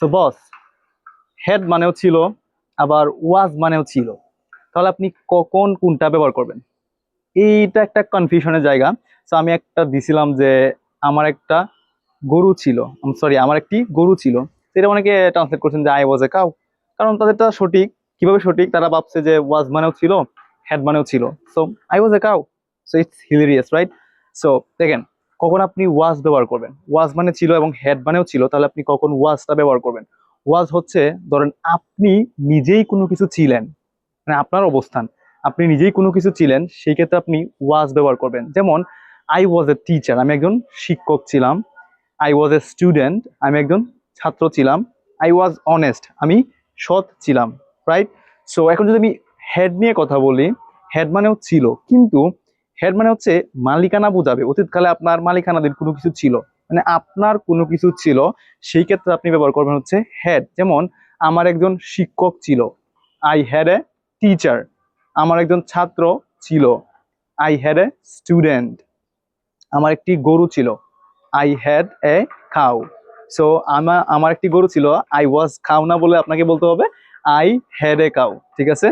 So বস head মানেও ছিল, আবার ওয়াজ মানেও ছিল। তাহলে আপনি কখন কোনটা ব্যবহার করবেন? এইটা একটা কনফিউশনের জায়গা। সো আমি একটা দিছিলাম যে আমার একটা গরু ছিল। সরি আমার একটি গরু ছিল। সেটা অনেকে ট্রান্সলেট করছেন যে আই ওয়াজ এ কাউ কারণ তাদেরটা সঠিক। কীভাবে সঠিক? তারা ভাবছে যে ওয়াজ মানেও ছিল হেড মানেও ছিল। So I was a cow so it's hilarious right so দেখেন কখন আপনি ওয়াজ ব্যবহার করবেন? ওয়াজ মানে ছিল এবং হেড মানেও ছিল, তাহলে আপনি কখন ওয়াজটা ব্যবহার করবেন? ওয়াজ হচ্ছে, ধরেন আপনি নিজেই কোনো কিছু ছিলেন মানে আপনার অবস্থান, আপনি নিজেই কোনো কিছু ছিলেন, সেই ক্ষেত্রে আপনি ওয়াজ ব্যবহার করবেন। যেমন আই ওয়াজ এ টিচার আমি একজন শিক্ষক ছিলাম আই ওয়াজ এ স্টুডেন্ট আমি একজন ছাত্র ছিলাম আই ওয়াজ অনেস্ট আমি সৎ ছিলাম রাইট সো এখন যদি আমি হেড নিয়ে কথা বলি হেড মানেও ছিল, কিন্তু হেড মানে হচ্ছে মালিকানা বোঝাবে। অতীতকালে আপনার মালিকানাধীন কোনো কিছু ছিল। মানে আপনার কোনো কিছু ছিল, সেই ক্ষেত্রে আপনি ব্যবহার করবেন হচ্ছে হেড যেমন, আমার একজন শিক্ষক ছিল। আই হ্যাড এ টিচার আমার একজন ছাত্র ছিল। আই হ্যাড এ স্টুডেন্ট আমার একটি গরু ছিল। আই হ্যাড এ খাও সো আমার আমার একটি গরু ছিল। আই ওয়াজ খাও না বলে আপনাকে বলতে হবে। আই হ্যাড এ কাউ ঠিক আছে?